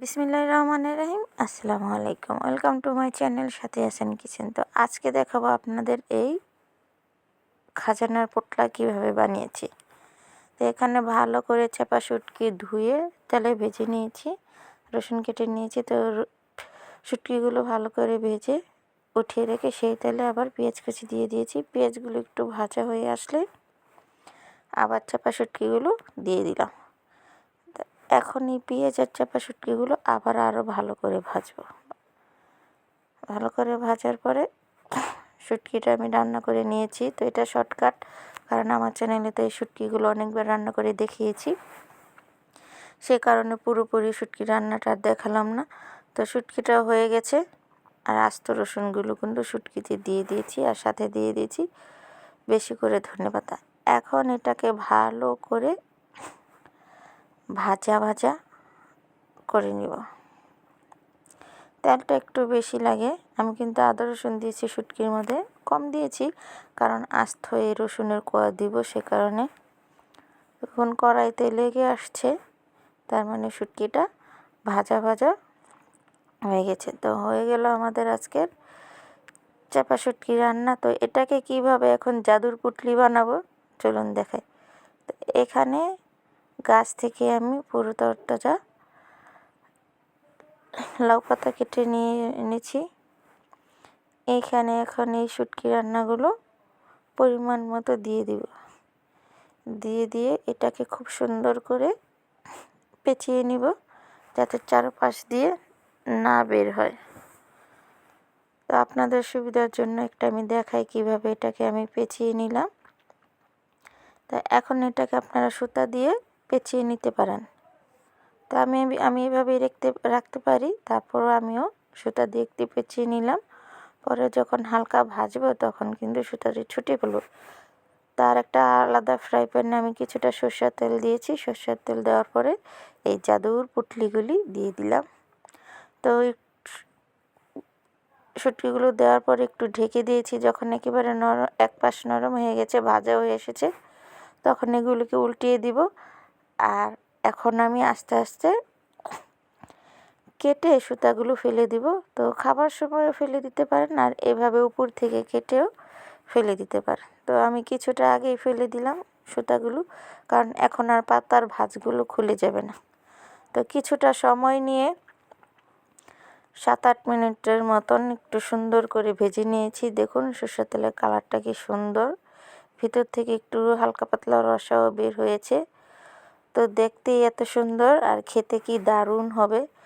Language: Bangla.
বিসমিল্লাহ রহমানের রহিম। আসসালামু আলাইকুম। ওয়েলকাম টু মাই চ্যানেল সাথে আছেন কিচেন। তো আজকে দেখাবো আপনাদের এই খাজানার পোটলা কীভাবে বানিয়েছি। তো এখানে ভালো করে চাপা শুটকি ধুয়ে তেলে ভেজে নিয়েছি। রসুন কেটে নিয়েছি। তো শুটকিগুলো ভালো করে ভেজে উঠিয়ে রেখে সেই তেলে আবার পেঁয়াজ কুচি দিয়ে দিয়েছি। পেঁয়াজগুলো একটু ভাজা হয়ে আসলে আবার চাপা শুটকিগুলো দিয়ে দিলাম। এখন এই পেঁয়াজ আর চাপা শুটকিগুলো আবার আরও ভালো করে ভাজবো। ভালো করে ভাজার পরে শুটকিটা আমি রান্না করে নিয়েছি। তো এটা শর্টকাট, কারণ আমার চ্যানেলে তো এই শুটকিগুলো অনেকবার রান্না করে দেখিয়েছি। সে কারণে পুরোপুরি শুটকি রান্নাটা দেখালাম না। তো শুটকিটা হয়ে গেছে, আর আস্ত রসুনগুলো কিন্তু শুটকিতে দিয়ে দিয়েছি আর সাথে দিয়ে দিয়েছি। বেশি করে ধনে পাতা এখন এটাকে ভালো করে ভাজা ভাজা করে নিব। তেলটা একটু বেশি লাগে। আমি কিন্তু আদা, রসুন দিয়েছি শুটকির মধ্যে। কম দিয়েছি কারণ আস্ত এই রসুনের কোয়া দিব সে কারণে। এখন কড়াইতে লেগে আসছে। তার মানে শুটকিটা ভাজা ভাজা হয়ে গেছে। তো হয়ে গেল আমাদের আজকের চাপা শুটকি রান্না। তো এটাকে কীভাবে এখন জাদুর পুটলি বানাবো? চলুন দেখাই। তো এখানে গাছ থেকে আমি পুরো তরতাজা লাউ পাতা কেটে নিয়ে এনেছি। এইখানে এখন এই শুটকি রান্নাগুলো পরিমাণ মতো দিয়ে দিব। দিয়ে দিয়ে এটাকে খুব সুন্দর করে পেঁচিয়ে নিব যাতে চারপাশ দিয়ে না বের হয়। তো আপনাদের সুবিধার জন্য একটা আমি দেখাই কীভাবে এটাকে আমি পেঁচিয়ে নিলাম। তা এখন এটাকে আপনারা সুতা দিয়ে পেঁচিয়ে নিতে পারেন। তা আমি আমি এভাবেই রাখতে রাখতে পারি। তারপরও আমিও সুতা দিয়ে একটু পেঁচিয়ে নিলাম। পরে যখন হালকা ভাজবো তখন কিন্তু সুতাটি ছুটে গেলো। তার একটা আলাদা ফ্রাই প্যানে আমি কিছুটা সর্ষের তেল দিয়েছি। সর্ষের তেল দেওয়ার পরে এই জাদুর পুটলিগুলি দিয়ে দিলাম। তো ওই শুটকিগুলো দেওয়ার পর একটু ঢেকে দিয়েছি। যখন একেবারে নরম এক পাশ নরম হয়ে গেছে ভাজা হয়ে এসেছে, তখন এগুলোকে উল্টিয়ে দিব। আর এখন আমি আস্তে আস্তে কেটে সুতাগুলো ফেলে দিব। তো খাবার সময়ও ফেলে দিতে পারেন আর এভাবে উপর থেকে কেটেও ফেলে দিতে পারেন। তো আমি কিছুটা আগেই ফেলে দিলাম সুতাগুলো, কারণ এখন আর পাতার ভাঁজগুলো খুলে যাবে না। তো কিছুটা সময় নিয়ে সাত আট মিনিটের মতন একটু সুন্দর করে ভেজে নিয়েছি। দেখুন সর্ষের তেলের কালারটা কি সুন্দর। ভিতর থেকে একটু হালকা পাতলা রসাও বের হয়েছে। তো দেখতেই এত সুন্দর আর খেতে কি দারুণ হবে।